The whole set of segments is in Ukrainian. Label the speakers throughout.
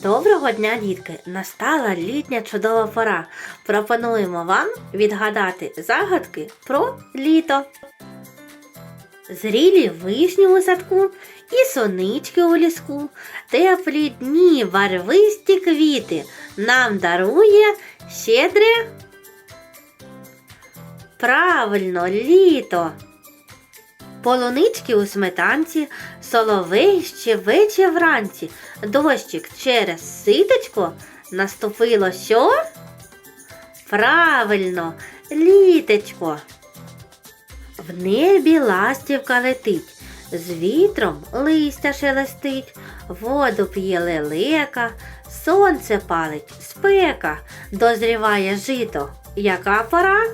Speaker 1: Доброго дня, дітки! Настала літня чудова пора. Пропонуємо вам відгадати загадки про літо. Зрілі вишні у садку і сонички у ліску, теплі дні, барвисті квіти нам дарує щедре. Правильно, літо. Полунички у сметанці, соловей щебече вранці, дощик через ситочко наступило що? Правильно, літечко. В небі ластівка летить, з вітром листя шелестить, воду п'є лелека, сонце палить, спека, дозріває жито. Яка пора?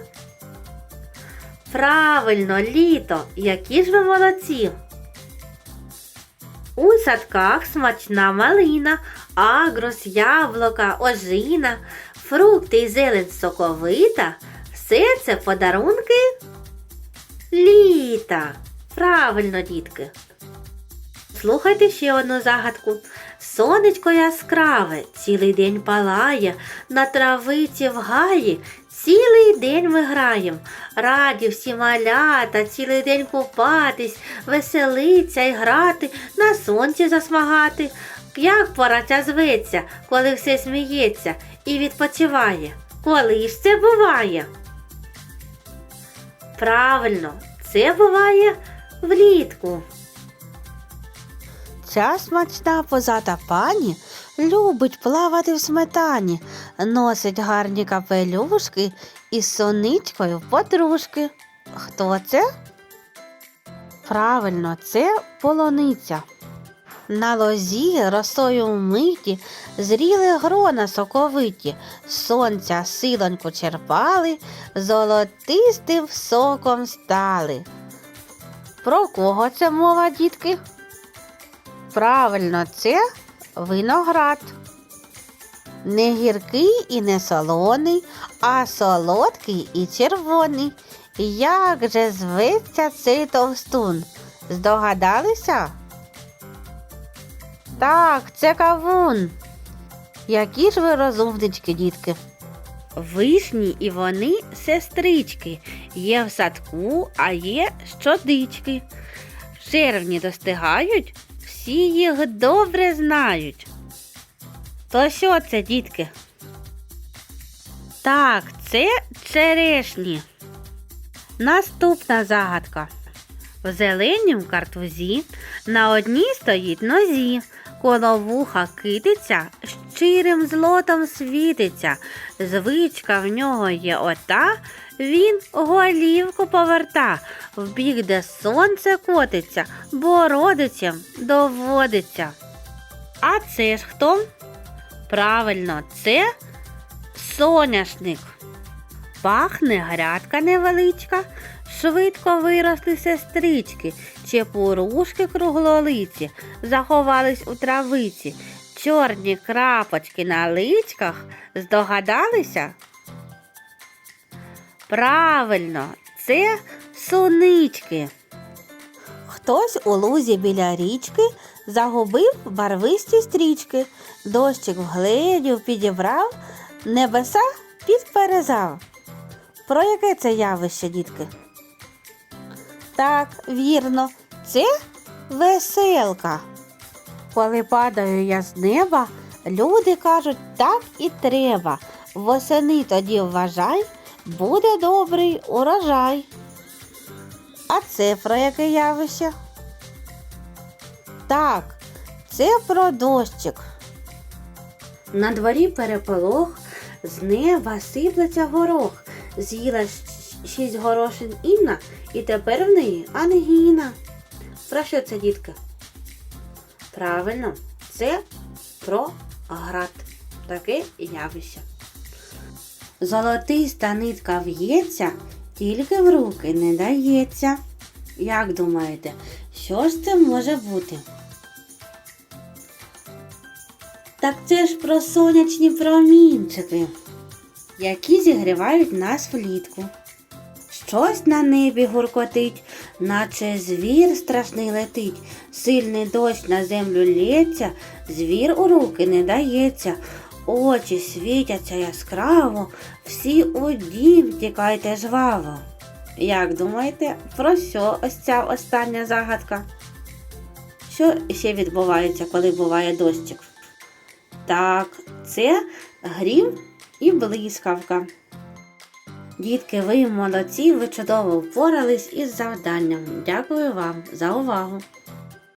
Speaker 1: Правильно, літо, які ж ви молодці. У садках смачна малина, агрос, яблука, ожина, фрукти і зелень соковита. Все це подарунки літа. Правильно, дітки. Слухайте ще одну загадку. Сонечко яскраве, цілий день палає, на травиці в гаї, цілий день ми граєм. Раді всі малята, цілий день купатись, веселиться і грати, на сонці засмагати. Як пора ця зветься, коли все сміється і відпочиває? Коли ж це буває? Правильно, це буває влітку.
Speaker 2: Ця смачна позата пані любить плавати в сметані, носить гарні капелюшки і з соничкою подружки. Хто це? Правильно, це полониця. На лозі росою вмиті, зріли грона соковиті, сонця силоньку черпали, золотистим соком стали. Про кого це мова, дітки? Правильно, це виноград. Не гіркий і не солоний, а солодкий і червоний. Як же зветься цей товстун? Здогадалися? Так, це кавун. Які ж ви розумнички, дітки?
Speaker 1: Вишні і вони сестрички. Є в садку, а є щодички. В червні достигають, всі їх добре знають. То що це, дітки? Так, це черешні. Наступна загадка. В зеленім картузі на одній стоїть нозі, коло вуха китиця, щирим злотом світиться. Звичка в нього є ота, він голівку поверта, в бік, де сонце котиться, бородицям доводиться. А це ж хто? Правильно, це соняшник. Пахне грядка невеличка, швидко виросли сестрички, чепурушки круглолиці, заховались у травиці, чорні крапочки на личках, здогадалися? Правильно, це сунички.
Speaker 2: Хтось у лузі біля річки загубив барвисті стрічки, дощик вгледів, підібрав, небеса підперезав. Про яке це явище, дітки? Так, вірно, це веселка. Коли падаю я з неба, люди кажуть, так і треба. Восени тоді вважай, буде добрий урожай. А це про яке явище? Так, це про дощик.
Speaker 1: На дворі переполох, з неба сиплеться горох. З'їла шість горошин Інна, і тепер в неї ангіна. Про що це, дітки? Правильно, це про град. Таке явище. Золотиста нитка в'ється, тільки в руки не дається. Як думаєте, що ж це може бути? Так це ж про сонячні промінчики, які зігрівають нас влітку. Щось на небі гуркотить, наче звір страшний летить, сильний дощ на землю лється, звір у руки не дається, очі світяться яскраво, всі у дім тікайте жваво. Як думаєте, про що ось ця остання загадка? Що ще відбувається, коли буває дощик? Так, це грім і блискавка. Дітки, ви молодці, ви чудово впорались із завданням. Дякую вам за увагу.